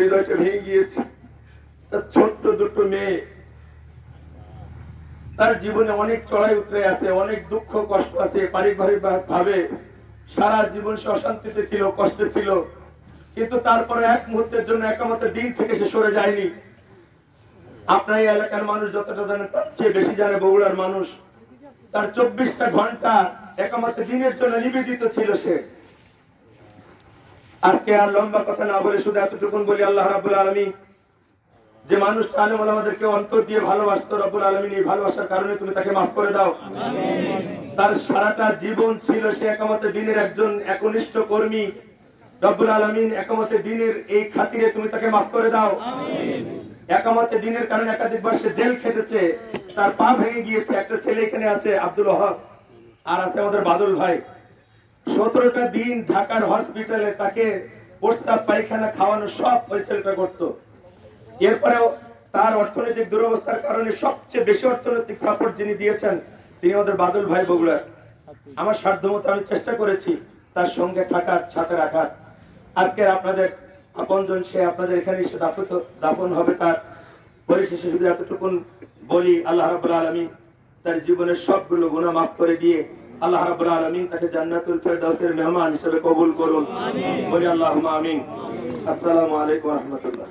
হৃদয়টা ভেঙে গিয়েছে। তার ছোট্ট দুটো মেয়ে। তার জীবনে অনেক চড়াই উতরে আছে, অনেক দুঃখ, কষ্ট আছে পারিবারিক ভাবে সারা জীবন সে অশান্তিতে ছিল, কষ্টে ছিল। কিন্তু তারপরে এক মুহূর্তের জন্য একামতে দিন থেকে সে সরে যায়নি। আপনার এই এলাকার মানুষ যতটা জানে, তার চেয়ে বেশি জানে বগুড়ার মানুষ। তার চব্বিশটা ঘণ্টা একামতে দিনের জন্য নিবেদিত ছিল সে। আজকে আর লম্বা কথা না বলে শুধু এতটুকুন বলি আল্লাহ রাবুল আলমী যে মানুষটা আলেম আমাদেরকে অন্তর দিয়ে ভালোবাসতো রব্বুল আলমিন এই ভালোবাসার কারণে তুমি তাকে মাফ করে দাও। তার সারাটা জীবন ছিল সে একামতে দিনের একজন একনিষ্ঠ কর্মী। রব্বুল আলমিন একামতে দিনের এই খাতিরে তুমি তাকে মাফ করে দাও। একামতে দিনের কারণে একাধিকবার সে জেল খেটেছে তার পা ভেঙে গিয়েছে একটা ছেলে এখানে আছে আব্দুল ওহাব। আর আছে আমাদের বাদল ভাই। সতেরোটা দিন ঢাকার হসপিটালে তাকে প্রস্তাব পায়খানা খাওয়ানো সব ছেলেটা করতো। এরপরেও তার অর্থনৈতিক দুরবস্থার কারণে সবচেয়ে বেশি অর্থনৈতিক সাপোর্ট যিনি দিয়েছেন, তিনি আমাদের বাদল ভাই বগুড়ার। আমার সাধ্যমতো আমি চেষ্টা করেছি তার সঙ্গে থাকার, সাথে রাখার। আজকের আপনাদের আপনজন, সে আপনাদের এখানে এসে দাফত দাফন হবে তার। পরিশেষে শুধু এতটুকুন বলি, আল্লাহ রাবুল আলমী তার জীবনের সবগুলো গুণা মাফ করে দিয়ে আল্লাহ রাব্বুল আলামিন তাকে জান্নাতুল ফেরদাউসের মেহমান হিসেবে কবুল করুন। বলি আল্লাহুম্মা আমিন। আসসালামু আলাইকুম রহমতুল্লাহ।